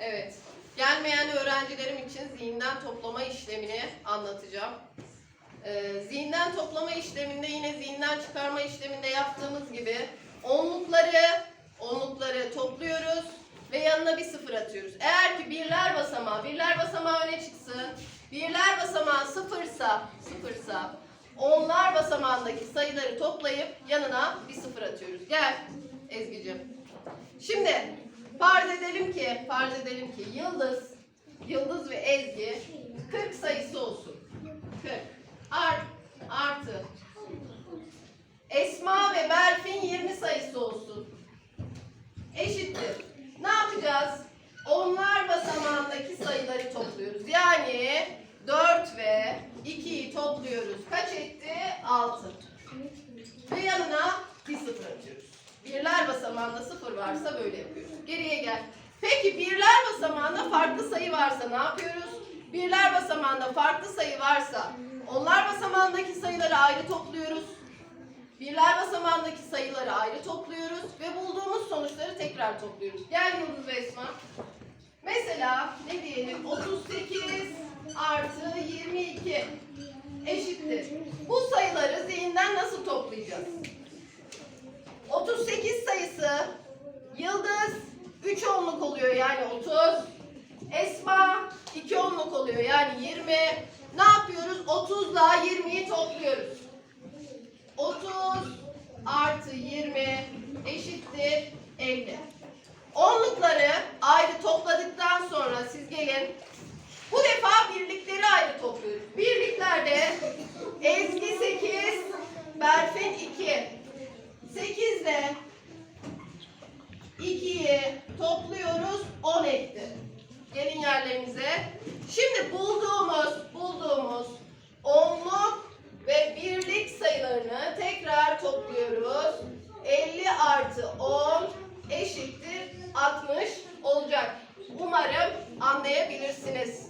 Evet. Gelmeyen öğrencilerim için zihinden toplama işlemini anlatacağım. Ee, zihinden toplama işleminde yine zihinden çıkarma işleminde yaptığımız gibi onlukları onlukları topluyoruz ve yanına bir sıfır atıyoruz. Eğer ki birler basamağı, birler basamağı öne çıksın. Birler basamağı sıfırsa, sıfırsa onlar basamağındaki sayıları toplayıp yanına bir sıfır atıyoruz. Gel Ezgi'cim. Şimdi farz edelim ki, farz edelim ki Yıldız, Yıldız ve Ezgi 40 sayısı olsun. 40 art, artı. Esma ve Berfin 20 sayısı olsun. Eşittir. Ne yapacağız? Onlar basamağındaki sayıları topluyoruz. Yani 4 ve 2'yi topluyoruz. Kaç etti? 6. Ve yanına bir sıfır atıyoruz. Birler basamağında sıfır varsa böyle yapıyoruz. Geriye gel. Peki birler basamağında farklı sayı varsa ne yapıyoruz? Birler basamağında farklı sayı varsa onlar basamağındaki sayıları ayrı topluyoruz. Birler basamağındaki sayıları ayrı topluyoruz ve bulduğumuz sonuçları tekrar topluyoruz. Gel Yıldız ve Esma. Mesela ne diyelim? 38 artı 22 eşittir. Bu sayıları zihinden nasıl toplayacağız? 38 sayısı yıldız 3 onluk oluyor yani 30. Esma 2 onluk oluyor yani 20. Ne yapıyoruz? 30 ile 20'yi topluyoruz. 30 artı 20 eşittir 50. Onlukları ayrı topladıktan sonra siz gelin. Bu defa birlikleri ayrı topluyoruz. Birliklerde Ezgi 8, Berfin 2. 8 ile 2'yi topluyoruz 10 etti. Yerlerinize. Şimdi bulduğumuz bulduğumuz onluk ve birlik sayılarını tekrar topluyoruz. 50 artı 10 eşittir 60 olacak. Umarım anlayabilirsiniz.